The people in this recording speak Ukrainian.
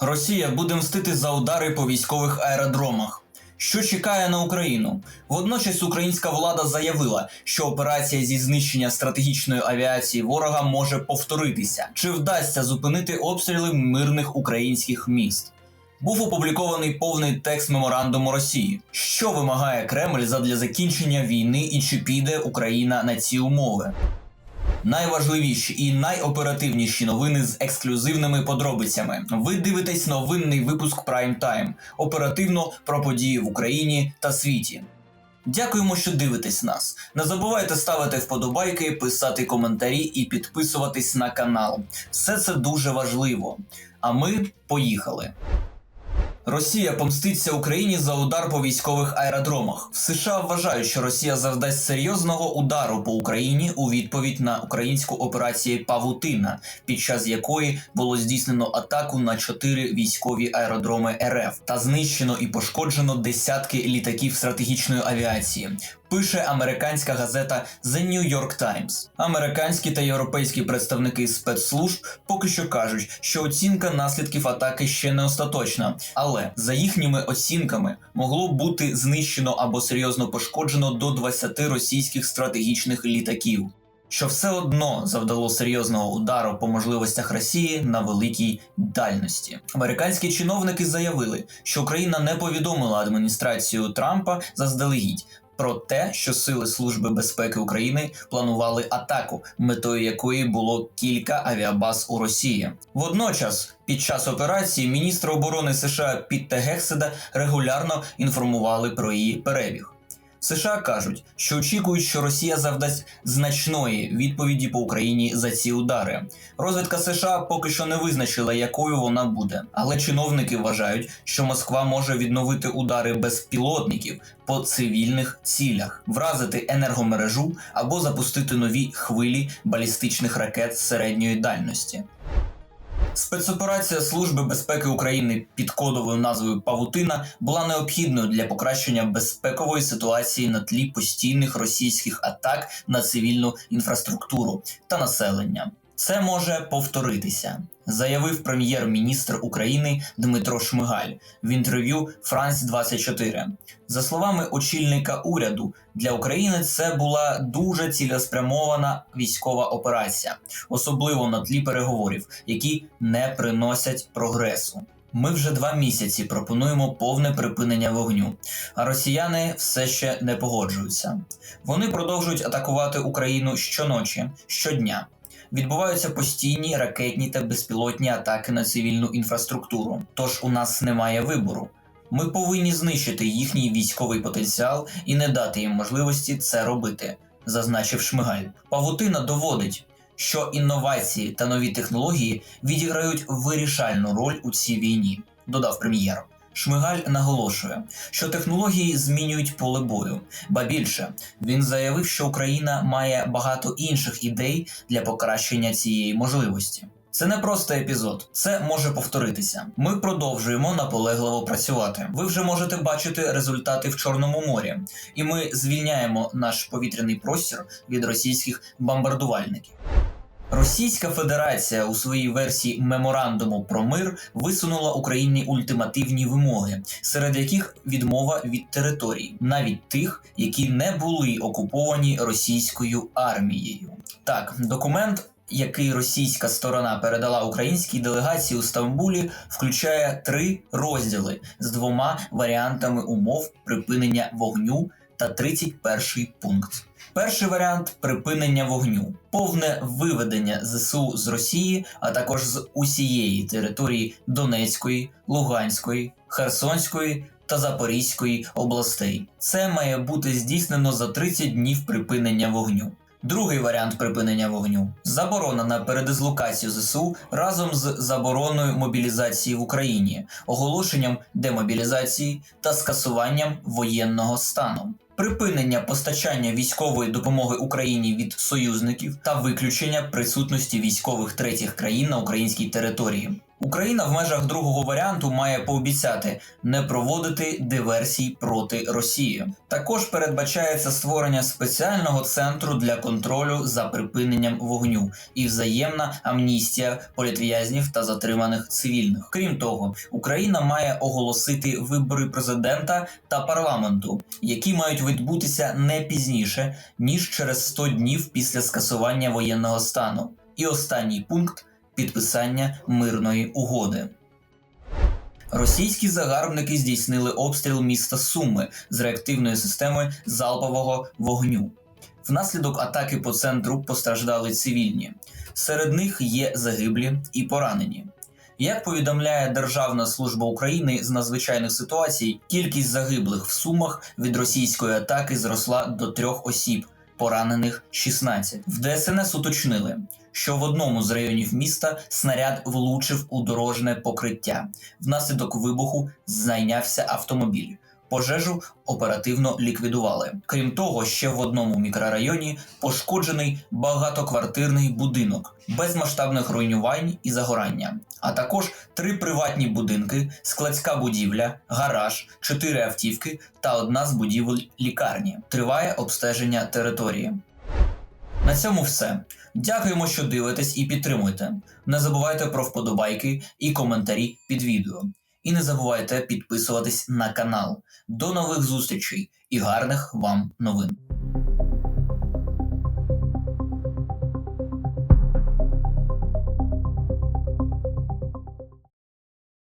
Росія буде мстити за удари по військових аеродромах. Що чекає на Україну? Водночас українська влада заявила, що операція зі знищення стратегічної авіації ворога може повторитися. Чи вдасться зупинити обстріли мирних українських міст? Був опублікований повний текст меморандуму Росії, що вимагає Кремль задля закінчення війни і чи піде Україна на ці умови. Найважливіші і найоперативніші новини з ексклюзивними подробицями. Ви дивитесь новинний випуск Prime Time. оперативно про події в Україні та світі. Дякуємо, що дивитесь нас. Не забувайте ставити вподобайки, писати коментарі і підписуватись на канал. Все це дуже важливо. А ми поїхали. Росія помститься Україні за удар по військових аеродромах. В США вважають, що Росія завдасть серйозного удару по Україні у відповідь на українську операцію Павутина, під час якої було здійснено атаку на чотири військові аеродроми РФ та знищено і пошкоджено десятки літаків стратегічної авіації. Пише американська газета The New York Times. Американські та європейські представники спецслужб поки що кажуть, що оцінка наслідків атаки ще не остаточна, але за їхніми оцінками могло бути знищено або серйозно пошкоджено до 20 російських стратегічних літаків. Що все одно завдало серйозного удару по можливостях Росії на великій дальності. Американські чиновники заявили, що Україна не повідомила адміністрацію Трампа заздалегідь про те, що сили Служби безпеки України планували атаку, метою якої було кілька авіабаз у Росії. Водночас, під час операції міністр оборони США Пітта Гекседа регулярно інформували про її перебіг. США кажуть, що очікують, що Росія завдасть значної відповіді по Україні за ці удари. Розвідка США поки що не визначила, якою вона буде, але чиновники вважають, що Москва може відновити удари безпілотників по цивільних цілях, вразити енергомережу або запустити нові хвилі балістичних ракет середньої дальності. Спецоперація Служби безпеки України під кодовою назвою Павутина була необхідною для покращення безпекової ситуації на тлі постійних російських атак на цивільну інфраструктуру та населення. Це може повторитися, заявив прем'єр-міністр України Дмитро Шмигаль в інтерв'ю Франс 24 За словами очільника уряду, для України це була дуже цілеспрямована військова операція, особливо на тлі переговорів, які не приносять прогресу. Ми вже два місяці пропонуємо повне припинення вогню, а росіяни все ще не погоджуються. Вони продовжують атакувати Україну щоночі, щодня. Відбуваються постійні ракетні та безпілотні атаки на цивільну інфраструктуру. Тож у нас немає вибору. Ми повинні знищити їхній військовий потенціал і не дати їм можливості це робити, зазначив Шмигаль. Павутина доводить, що інновації та нові технології відіграють вирішальну роль у цій війні, додав прем'єр. Шмигаль наголошує, що технології змінюють поле бою, ба більше він заявив, що Україна має багато інших ідей для покращення цієї можливості. Це не просто епізод, це може повторитися. Ми продовжуємо наполегливо працювати. Ви вже можете бачити результати в Чорному морі, і ми звільняємо наш повітряний простір від російських бомбардувальників. Російська Федерація у своїй версії меморандуму про мир висунула Україні ультимативні вимоги, серед яких відмова від територій, навіть тих, які не були окуповані російською армією. Так, документ. Який російська сторона передала українській делегації у Стамбулі, включає три розділи з двома варіантами умов припинення вогню та 31 пункт. Перший варіант припинення вогню, повне виведення ЗСУ з Росії, а також з усієї території Донецької, Луганської, Херсонської та Запорізької областей. Це має бути здійснено за 30 днів припинення вогню. Другий варіант припинення вогню заборона на передислокацію ЗСУ разом з забороною мобілізації в Україні, оголошенням демобілізації та скасуванням воєнного стану. Припинення постачання військової допомоги Україні від союзників та виключення присутності військових третіх країн на українській території. Україна в межах другого варіанту має пообіцяти не проводити диверсій проти Росії. Також передбачається створення спеціального центру для контролю за припиненням вогню і взаємна амністія політв'язнів та затриманих цивільних. Крім того, Україна має оголосити вибори президента та парламенту, які мають відбутися не пізніше ніж через 100 днів після скасування воєнного стану. І останній пункт підписання мирної угоди. Російські загарбники здійснили обстріл міста Суми з реактивної системи залпового вогню. Внаслідок атаки по центру постраждали цивільні. Серед них є загиблі і поранені. Як повідомляє Державна служба України з надзвичайних ситуацій, кількість загиблих в сумах від російської атаки зросла до трьох осіб, поранених 16. В ДСНС уточнили, що в одному з районів міста снаряд влучив у дорожне покриття. Внаслідок вибуху зайнявся автомобіль. Пожежу оперативно ліквідували. Крім того, ще в одному мікрорайоні пошкоджений багатоквартирний будинок без масштабних руйнувань і загорання, а також три приватні будинки, складська будівля, гараж, чотири автівки та одна з будівель лікарні. Триває обстеження території. На цьому все. Дякуємо, що дивитесь і підтримуєте. Не забувайте про вподобайки і коментарі під відео. І не забувайте підписуватись на канал. До нових зустрічей і гарних вам новин!